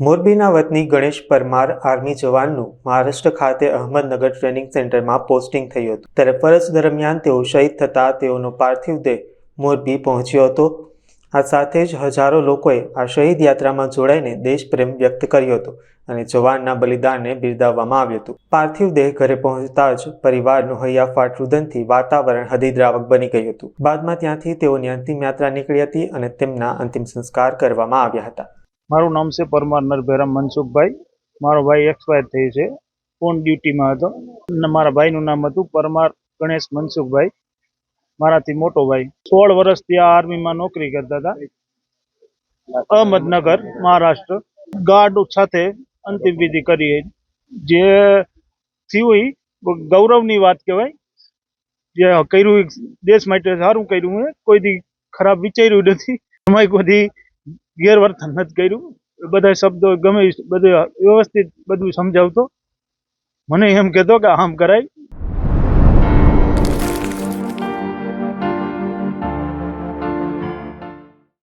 મોરબીના વતની ગણેશ પરમાર આર્મી જવાનનું મહારાષ્ટ્ર ખાતે અહમદનગર ટ્રેનિંગ સેન્ટરમાં પોસ્ટિંગ થયું હતું. ત્યારે ફરજ દરમિયાન તેઓ શહીદ થતાં તેઓનો પાર્થિવ દેહ મોરબી પહોંચ્યો હતો. આ સાથે જ હજારો લોકોએ આ શહીદ યાત્રામાં જોડાઈને દેશપ્રેમ વ્યક્ત કર્યો હતો અને જવાનના બલિદાનને બિરદાવવામાં આવ્યું હતું. પાર્થિવ દેહ ઘરે પહોંચતા જ પરિવારનું હૈયાફાટ રુદનથી વાતાવરણ હદીદ્રાવક બની ગયું હતું. બાદમાં ત્યાંથી તેઓની અંતિમ યાત્રા નીકળી હતી અને તેમના અંતિમ સંસ્કાર કરવામાં આવ્યા હતા. મારું નામ છે પરમાર નરભેરામ મનસુખભાઈ. મારો ભાઈ એક્સપાયર થઈ છે. ફોન ડ્યુટીમાં હતો. અને મારા ભાઈનું નામ હતું પરમાર ગણેશ મનસુખભાઈ. મારાથી મોટો ભાઈ. સોળ વર્ષથી આ આર્મીમાં નોકરી કરતા હતા. અહમદનગર, મહારાષ્ટ્ર. ગાર્ડ સાથે અંતિમ વિધિ કરી જે થયું ગૌરવની વાત કહેવાય. જે કર્યું દેશ માટે સારું કર્યું કોઈ દી ખરાબ વિચાર્યું નથી. એમાંય કોઈ ગેરવર્તન નથી કર્યું. બધા શબ્દો ગમે બધે વ્યવસ્થિત બધું સમજાવતો. મને એમ કહેતો કે આમ કરાય.